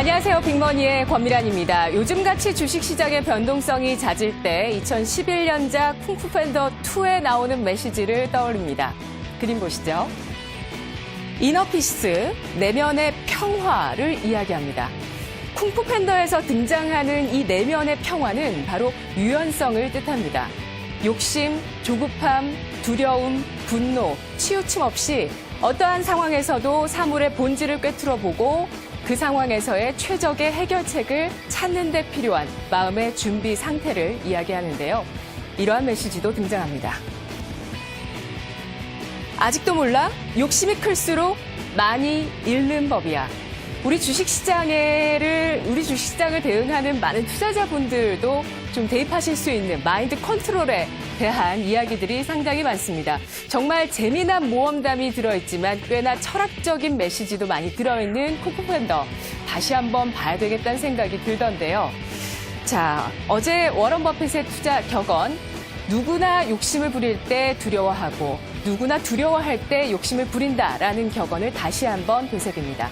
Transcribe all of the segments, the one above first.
안녕하세요. 빅머니의 권미란입니다. 요즘같이 주식시장의 변동성이 잦을 때 2011년작 쿵푸팬더 2에 나오는 메시지를 떠올립니다. 그림 보시죠. 이너피스, 내면의 평화를 이야기합니다. 쿵푸팬더에서 등장하는 이 내면의 평화는 바로 유연성을 뜻합니다. 욕심, 조급함, 두려움, 분노, 치우침 없이 어떠한 상황에서도 사물의 본질을 꿰뚫어 보고 그 상황에서의 최적의 해결책을 찾는 데 필요한 마음의 준비 상태를 이야기하는데요. 이러한 메시지도 등장합니다. 아직도 몰라? 욕심이 클수록 많이 잃는 법이야. 우리 주식시장을, 우리 주식시장을 대응하는 많은 투자자분들도 좀 대입하실 수 있는 마인드 컨트롤에 대한 이야기들이 상당히 많습니다. 정말 재미난 모험담이 들어있지만 꽤나 철학적인 메시지도 많이 들어있는 코코팬더. 다시 한번 봐야 되겠다는 생각이 들던데요. 자, 어제 워런 버핏의 투자 격언. 누구나 욕심을 부릴 때 두려워하고 누구나 두려워할 때 욕심을 부린다라는 격언을 다시 한번 되새깁니다.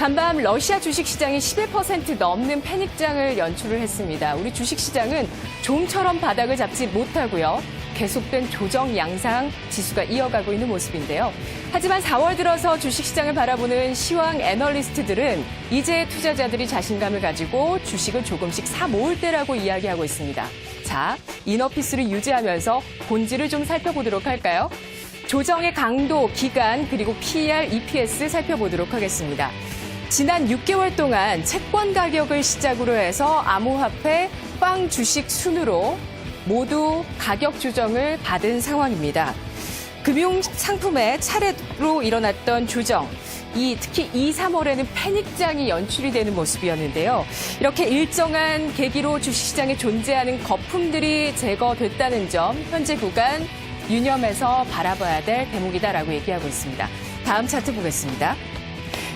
간밤 러시아 주식시장이 11% 넘는 패닉장을 연출을 했습니다. 우리 주식시장은 좀처럼 바닥을 잡지 못하고요. 계속된 조정 양상 지수가 이어가고 있는 모습인데요. 하지만 4월 들어서 주식시장을 바라보는 시황 애널리스트들은 이제 투자자들이 자신감을 가지고 주식을 조금씩 사 모을 때라고 이야기하고 있습니다. 자, 이너피스를 유지하면서 본질을 좀 살펴보도록 할까요? 조정의 강도, 기간, 그리고 PER, EPS 살펴보도록 하겠습니다. 지난 6개월 동안 채권 가격을 시작으로 해서 암호화폐, 빵 주식 순으로 모두 가격 조정을 받은 상황입니다. 금융 상품의 차례로 일어났던 조정. 이 특히 2, 3월에는 패닉장이 연출이 되는 모습이었는데요. 이렇게 일정한 계기로 주식시장에 존재하는 거품들이 제거됐다는 점 현재 구간 유념해서 바라봐야 될 대목이다라고 얘기하고 있습니다. 다음 차트 보겠습니다.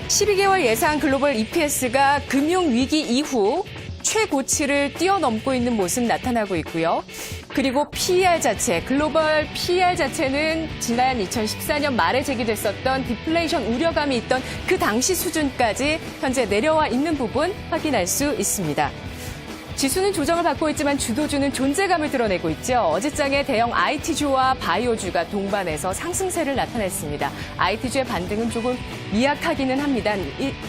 12개월 예상 글로벌 EPS가 금융위기 이후 최고치를 뛰어넘고 있는 모습 나타나고 있고요. 그리고 PER 자체, 글로벌 PER 자체는 지난 2014년 말에 제기됐었던 디플레이션 우려감이 있던 그 당시 수준까지 현재 내려와 있는 부분 확인할 수 있습니다. 지수는 조정을 받고 있지만 주도주는 존재감을 드러내고 있죠. 어제장에 대형 IT주와 바이오주가 동반해서 상승세를 나타냈습니다. IT주의 반등은 조금 미약하기는 합니다.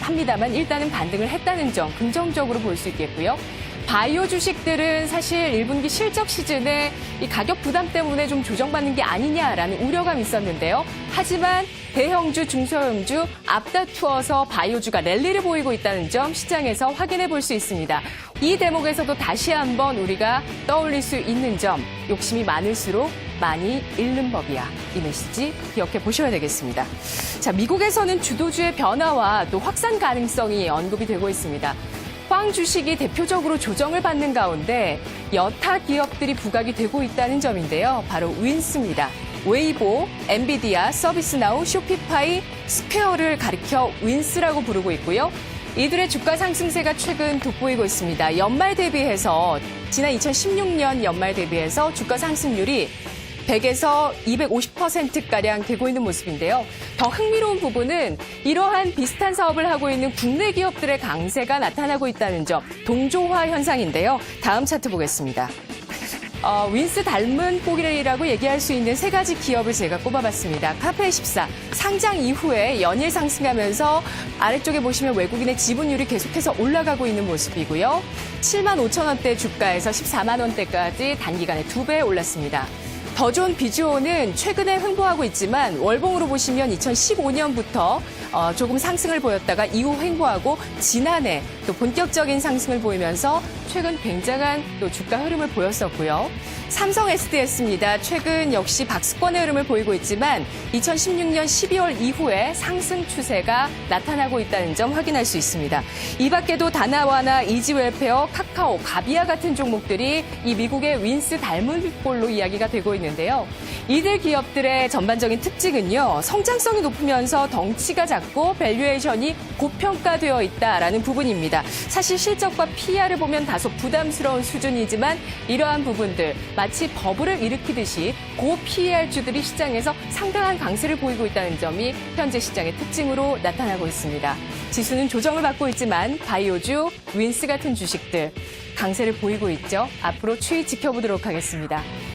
합니다만 일단은 반등을 했다는 점 긍정적으로 볼 수 있겠고요. 바이오 주식들은 사실 1분기 실적 시즌에 이 가격 부담 때문에 좀 조정받는 게 아니냐라는 우려감이 있었는데요. 하지만 대형주, 중소형주 앞다투어서 바이오주가 랠리를 보이고 있다는 점 시장에서 확인해 볼 수 있습니다. 이 대목에서도 다시 한번 우리가 떠올릴 수 있는 점, 욕심이 많을수록 많이 잃는 법이야. 이 메시지 기억해 보셔야 되겠습니다. 자, 미국에서는 주도주의 변화와 또 확산 가능성이 언급이 되고 있습니다. 빵 주식이 대표적으로 조정을 받는 가운데 여타 기업들이 부각이 되고 있다는 점인데요. 바로 윈스입니다. 웨이보, 엔비디아, 서비스나우, 쇼피파이, 스퀘어를 가리켜 윈스라고 부르고 있고요. 이들의 주가 상승세가 최근 돋보이고 있습니다. 연말 대비해서 지난 2016년 연말 대비해서 주가 상승률이 100에서 250%가량 되고 있는 모습인데요. 더 흥미로운 부분은 이러한 비슷한 사업을 하고 있는 국내 기업들의 강세가 나타나고 있다는 점, 동조화 현상인데요. 다음 차트 보겠습니다. 어, 윈스 닮은 뽀기이라고 얘기할 수 있는 세 가지 기업을 제가 꼽아봤습니다. 카페14 상장 이후에 연일 상승하면서 아래쪽에 보시면 외국인의 지분율이 계속해서 올라가고 있는 모습이고요. 7만 5천 원대 주가에서 14만 원대까지 단기간에 두 배 올랐습니다. 더 좋은 비주오는 최근에 횡보하고 있지만 월봉으로 보시면 2015년부터 어, 조금 상승을 보였다가 이후 횡보하고 지난해 또 본격적인 상승을 보이면서 최근 굉장한 또 주가 흐름을 보였었고요. 삼성 SDS입니다. 최근 역시 박스권의 흐름을 보이고 있지만 2016년 12월 이후에 상승 추세가 나타나고 있다는 점 확인할 수 있습니다. 이 밖에도 다나와나 이지웰페어, 카카오, 가비아 같은 종목들이 이 미국의 윈스 닮은 꼴로 이야기가 되고 있는 있는데요. 이들 기업들의 전반적인 특징은요. 성장성이 높으면서 덩치가 작고 밸류에이션이 고평가되어 있다라는 부분입니다. 사실 실적과 PR을 보면 다소 부담스러운 수준이지만 이러한 부분들 마치 버블을 일으키듯이 고 PER주들이 시장에서 상당한 강세를 보이고 있다는 점이 현재 시장의 특징으로 나타나고 있습니다. 지수는 조정을 받고 있지만 바이오주, 윈스 같은 주식들 강세를 보이고 있죠. 앞으로 추이 지켜보도록 하겠습니다.